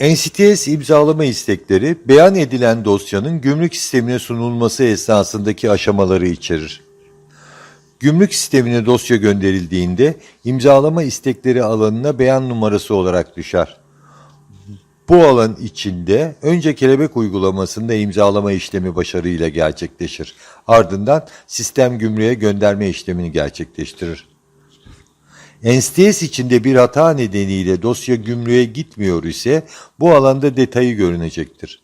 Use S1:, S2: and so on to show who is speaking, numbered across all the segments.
S1: NCTS imzalama istekleri, beyan edilen dosyanın gümrük sistemine sunulması esnasındaki aşamaları içerir. Gümrük sistemine dosya gönderildiğinde imzalama istekleri alanına beyan numarası olarak düşer. Bu alan içinde önce kelebek uygulamasında imzalama işlemi başarıyla gerçekleşir. Ardından sistem gümrüğe gönderme işlemini gerçekleştirir. NSTS içinde bir hata nedeniyle dosya gümrüğe gitmiyor ise bu alanda detayı görünecektir.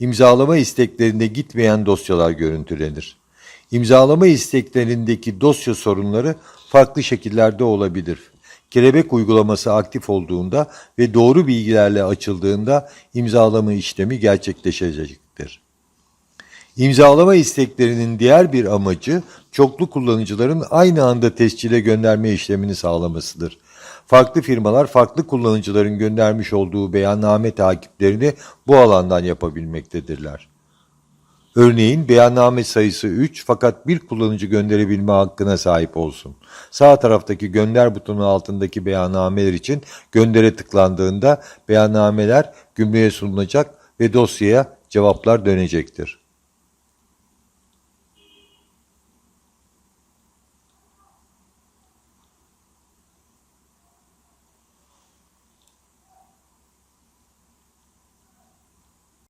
S1: İmzalama isteklerinde gitmeyen dosyalar görüntülenir. İmzalama isteklerindeki dosya sorunları farklı şekillerde olabilir. Kelebek uygulaması aktif olduğunda ve doğru bilgilerle açıldığında imzalama işlemi gerçekleşecektir. İmzalama isteklerinin diğer bir amacı çoklu kullanıcıların aynı anda tescile gönderme işlemini sağlamasıdır. Farklı firmalar farklı kullanıcıların göndermiş olduğu beyanname takiplerini bu alandan yapabilmektedirler. Örneğin beyanname sayısı 3 fakat bir kullanıcı gönderebilme hakkına sahip olsun. Sağ taraftaki gönder butonu altındaki beyannameler için göndere tıklandığında beyannameler gümrüğe sunulacak ve dosyaya cevaplar dönecektir.